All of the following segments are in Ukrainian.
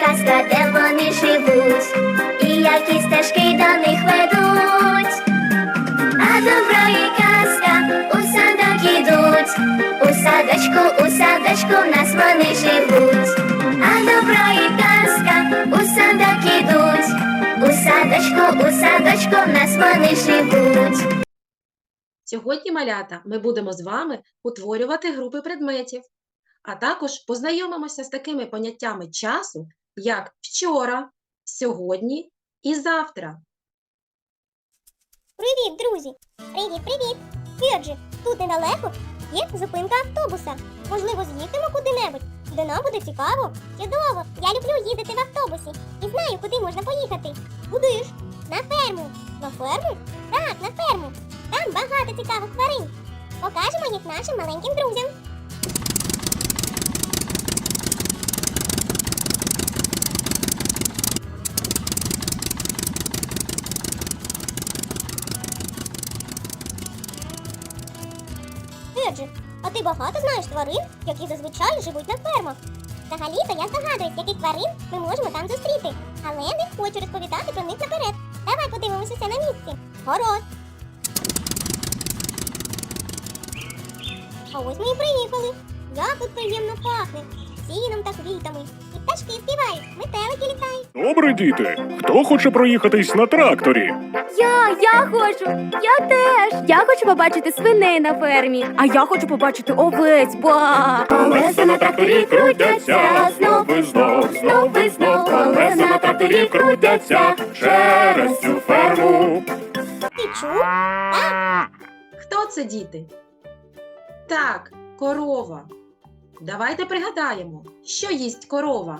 казка, де вони живуть, і які стежки до них ведуть. А добро і казка у садок ідуть, у садочку, у садочку в нас вони живуть. А добро і казка у садок ідуть, у садочку, у садочку в нас вони живуть. Сьогодні, малята, ми будемо з вами утворювати групи предметів, а також познайомимося з такими поняттями часу, як вчора, сьогодні і завтра. Привіт, друзі! Привіт, привіт! Отже, тут недалеко є зупинка автобуса. Можливо, з'їдемо куди-небудь, де нам буде цікаво. Чудово! Я люблю їздити в автобусі і знаю, куди можна поїхати. Куди ж? На ферму. На ферму? Так, на ферму. Там багато цікавих тварин. Покажемо їх нашим маленьким друзям. Отже, а ти багато знаєш тварин, які зазвичай живуть на фермах. Взагалі-то я здогадуюсь, яких тварин ми можемо там зустріти, але не хочу розповідати про них наперед. Давай подивимося все на місці. Город. А ось ми і приїхали. Як тут приємно пахне. Сіном та квітами. Пташки співають, метелики літають. Добре, діти. Хто хоче проїхатись на тракторі? Я, я хочу, я теж. Я хочу побачити свиней на фермі. А я хочу побачити овець. Ба! Колеса на тракторі крутяться, знов і знов, знов і знов. Колеса на тракторі крутяться через цю ферму. Ти чув? Хто це діти? Так, корова. Давайте пригадаємо, що їсть корова: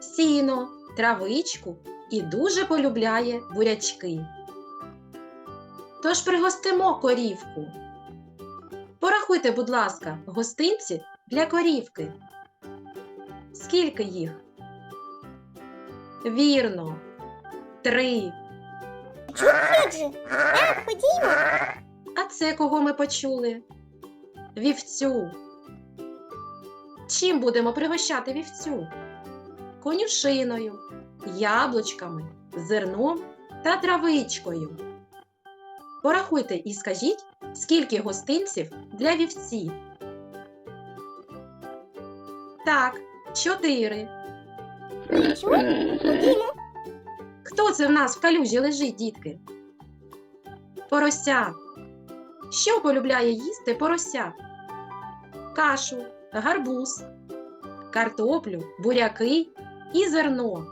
сіно, травичку і дуже полюбляє бурячки. Тож пригостимо корівку. Порахуйте, будь ласка, гостинці для корівки. Скільки їх? Вірно. Три. Ходімо. А це кого ми почули? Вівцю. Чим будемо пригощати вівцю? Конюшиною, яблучками, зерном та травичкою. Порахуйте і скажіть, скільки гостинців для вівці. Так, чотири. Хто це в нас в калюжі лежить, дітки? Порося. Що полюбляє їсти порося? Кашу, гарбуз, картоплю, буряки і зерно.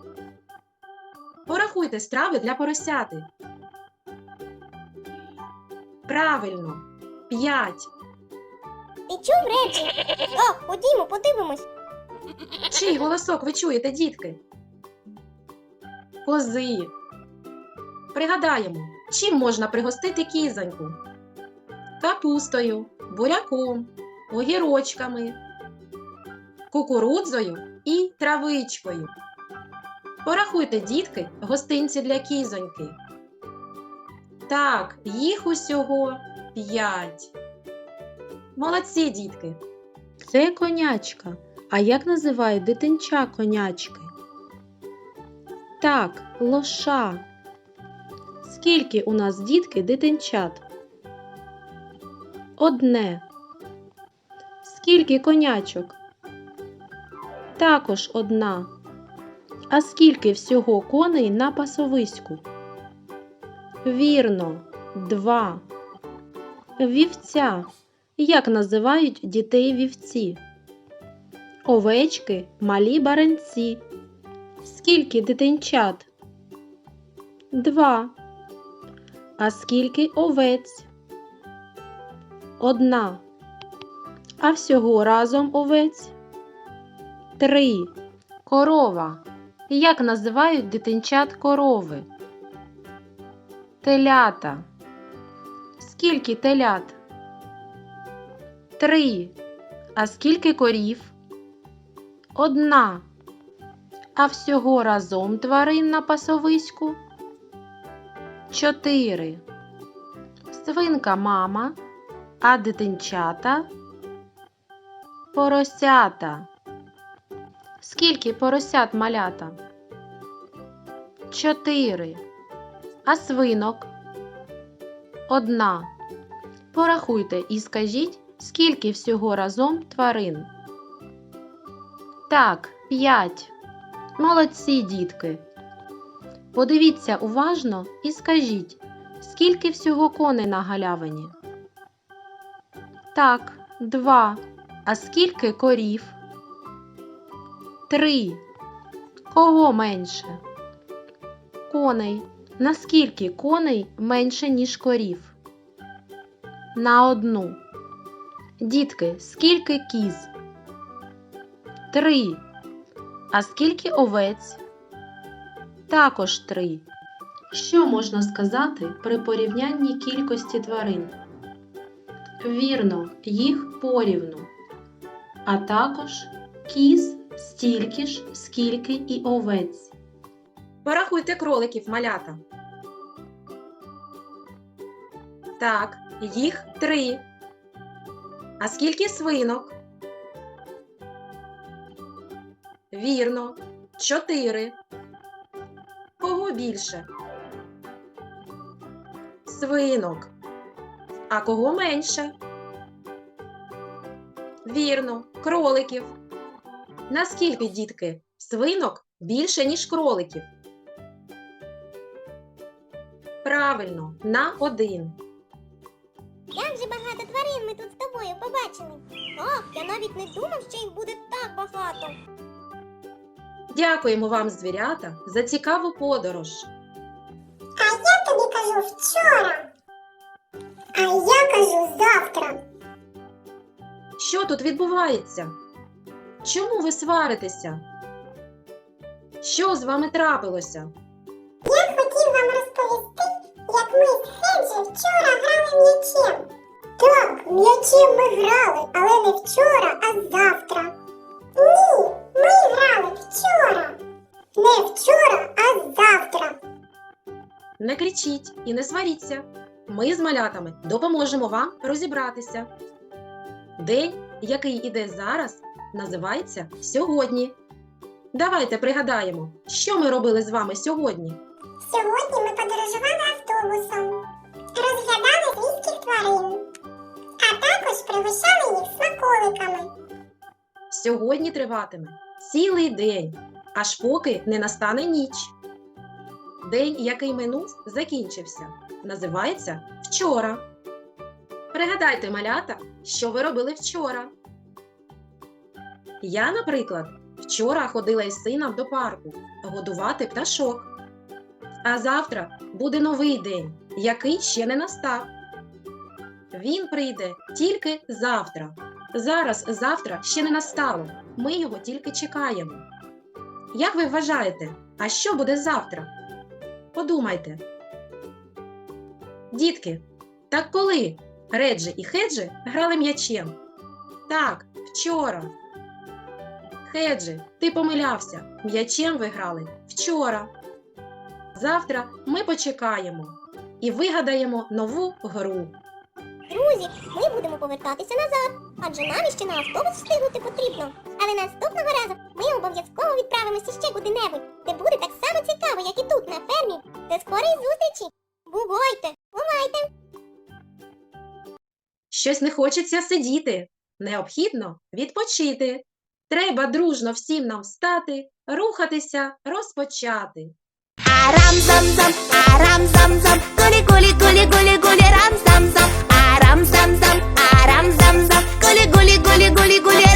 Порахуйте страви для поросяти. Правильно, п'ять. Ти чув, Реджі? О, ходімо, подивимось. Чий голосок ви чуєте, дітки? Кози. Пригадаємо, чим можна пригостити кізоньку? Капустою, буряком, огірочками, кукурудзою і травичкою. Порахуйте, дітки, гостинці для кізоньки. Так, їх усього п'ять. Молодці, дітки. Це конячка. А як називають дитинча конячки? Так, лоша. Скільки у нас дітки дитинчат? Одне. Скільки конячок? Також одна. А скільки всього коней на пасовиську? Вірно, два. Вівця. Як називають дітей вівці? Овечки малі баранці. Скільки дитинчат? Два. А скільки овець? Одна. А всього разом овець? Три. Корова. Як називають дитинчат корови? Телята. Скільки телят? Три. А скільки корів? Одна. А всього разом тварин на пасовиську? Чотири. Свинка мама, а дитинчата поросята. Скільки поросят малята? Чотири. А свинок? Одна. Порахуйте і скажіть, скільки всього разом тварин. Так, п'ять. Молодці, дітки. Подивіться уважно і скажіть, скільки всього коней на галявині. Так, два. А скільки корів? Три. Кого менше? Коней. Наскільки коней менше, ніж корів? На одну. Дітки, скільки кіз? Три. А скільки овець? Також три. Що можна сказати при порівнянні кількості тварин? Вірно, їх порівну. А також кіз стільки ж, скільки і овець. Порахуйте кроликів, малята. Так, їх три. А скільки свинок? Вірно, чотири. Кого більше? Свинок. А кого менше? Вірно, кроликів. Наскільки, дітки, свинок більше, ніж кроликів? Правильно, на один. Як же багато тварин ми тут з тобою побачили. Ох, я навіть не думав, що їх буде так багато. Дякуємо вам, звірята, за цікаву подорож. А я тобі кажу вчора. А я кажу завтра. Що тут відбувається? Чому ви сваритеся? Що з вами трапилося? Я хотів вам розповісти, як ми з Хеджі вчора грали м'ячем. Так, м'ячем ми грали, але не вчора, а завтра. Ні, ми грали вчора. Не вчора, а завтра. Не кричіть і не сваріться. Ми з малятами допоможемо вам розібратися. День, який іде зараз, називається сьогодні. Давайте пригадаємо, що ми робили з вами сьогодні. Сьогодні ми подорожували автобусом, розглядали свійських тварин, а також пригощали їх смаколиками. Сьогодні триватиме цілий день, аж поки не настане ніч. День, який минув, закінчився. Називається вчора. Пригадайте, малята, що ви робили вчора. Я, наприклад, вчора ходила із сином до парку годувати пташок. А завтра буде новий день, який ще не настав. Він прийде тільки завтра. Зараз завтра ще не настало. Ми його тільки чекаємо. Як ви вважаєте, а що буде завтра? Подумайте. Дітки, так коли Реджі і Хеджі грали м'ячем? Так, вчора. Хеджі, ти помилявся. М'ячем ви грали вчора. Завтра ми почекаємо і вигадаємо нову гру. Друзі, ми будемо повертатися назад, адже нам іще на автобус встигнути потрібно. Але наступного разу ми обов'язково відправимося ще куди-небудь, де буде так само цікаво, як і тут, на фермі. До скорої зустрічі! Бувайте! Бувайте! Щось не хочеться сидіти. Необхідно відпочити. Треба дружно всім нам встати, рухатися, розпочати. Арам зам зам, арам зам зам, гулі гулі гулі гулі гулі рам зам зам, арам зам зам, арам зам зам, гулі гулі гулі гулі гулі